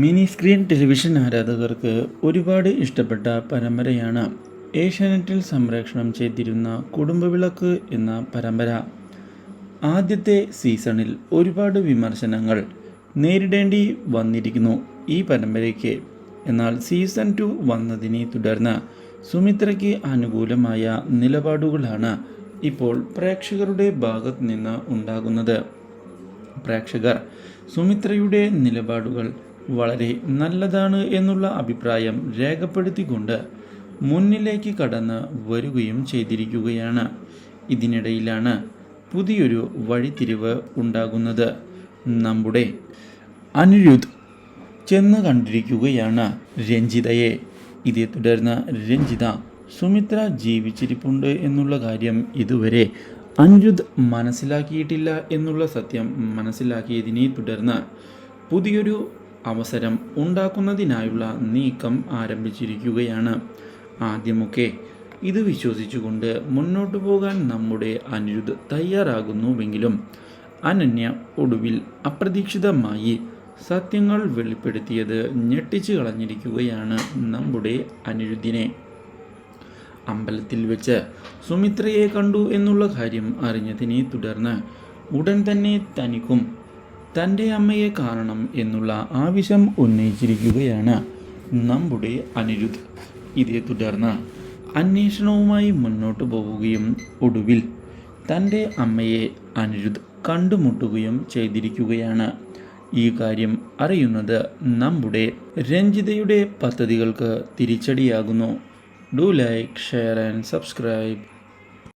Mini screen television ആരാധകർക്ക് ഒരുപാട് ഇഷ്ടപ്പെട്ട പരമ്പരയാണ് ഏഷ്യാനെറ്റിൽ സംപ്രേഷണം ചെയ്തിരുന്ന കുടുംബവിളക്ക് എന്ന പരമ്പര. ആദ്യത്തെ സീസണിൽ ഒരുപാട് വിമർശനങ്ങൾ നേരിടേണ്ടി വന്നിരിക്കുന്നു ഈ പരമ്പരയ്ക്ക്. എന്നാൽ സീസൺ ടു വന്നതിനെ തുടർന്ന് സുമിത്രയ്ക്ക് അനുകൂലമായ നിലപാടുകളാണ് ഇപ്പോൾ പ്രേക്ഷകരുടെ ഭാഗത്ത് നിന്ന് ഉണ്ടാകുന്നത്. പ്രേക്ഷകർ സുമിത്രയുടെ നിലപാടുകൾ വളരെ നല്ലതാണ് എന്നുള്ള അഭിപ്രായം രേഖപ്പെടുത്തിക്കൊണ്ട് മുന്നിലേക്ക് കടന്ന് വരികയും ചെയ്തിരിക്കുകയാണ്. ഇതിനിടയിലാണ് പുതിയൊരു വഴിത്തിരിവ് ഉണ്ടാകുന്നത്. നമ്മുടെ അനിരുദ്ധ് ചെന്ന് കണ്ടിരിക്കുകയാണ് രഞ്ജിതയെ. ഇതേ തുടർന്ന് രഞ്ജിത സുമിത്ര ജീവിച്ചിരിപ്പുണ്ട് എന്നുള്ള കാര്യം ഇതുവരെ അനിരുദ്ധ് മനസ്സിലാക്കിയിട്ടില്ല എന്നുള്ള സത്യം മനസ്സിലാക്കിയതിനെ തുടർന്ന് പുതിയൊരു അവസരം ഉണ്ടാക്കുന്നതിനായുള്ള നീക്കം ആരംഭിച്ചിരിക്കുകയാണ്. ആദ്യമൊക്കെ ഇത് വിശ്വസിച്ചുകൊണ്ട് മുന്നോട്ടു പോകാൻ നമ്മുടെ അനിരുദ്ധ് തയ്യാറാകുന്നുവെങ്കിലും അനന്യ ഒടുവിൽ അപ്രതീക്ഷിതമായി സത്യങ്ങൾ വെളിപ്പെടുത്തിയത് ഞെട്ടിച്ചു കളഞ്ഞിരിക്കുകയാണ് നമ്മുടെ അനിരുദ്ധിനെ. അമ്പലത്തിൽ വെച്ച് സുമിത്രയെ കണ്ടു എന്നുള്ള കാര്യം അറിഞ്ഞതിനെ തുടർന്ന് ഉടൻ തന്നെ തനിക്കും തന്റെ അമ്മയെ കാണണം എന്നുള്ള ആവശ്യം ഉന്നയിച്ചിരിക്കുകയാണ് നമ്മുടെ അനിരുദ്ധ്. ഇതേ തുടർന്ന് അന്വേഷണവുമായി മുന്നോട്ട് പോവുകയും ഒടുവിൽ തന്റെ അമ്മയെ അനിരുദ്ധ് കണ്ടുമുട്ടുകയും ചെയ്തിരിക്കുകയാണ്. ഈ കാര്യം അറിയുന്നത് നമ്മുടെ രഞ്ജിതയുടെ പദ്ധതികൾക്ക് തിരിച്ചടിയാകുന്നു. Do like share and subscribe.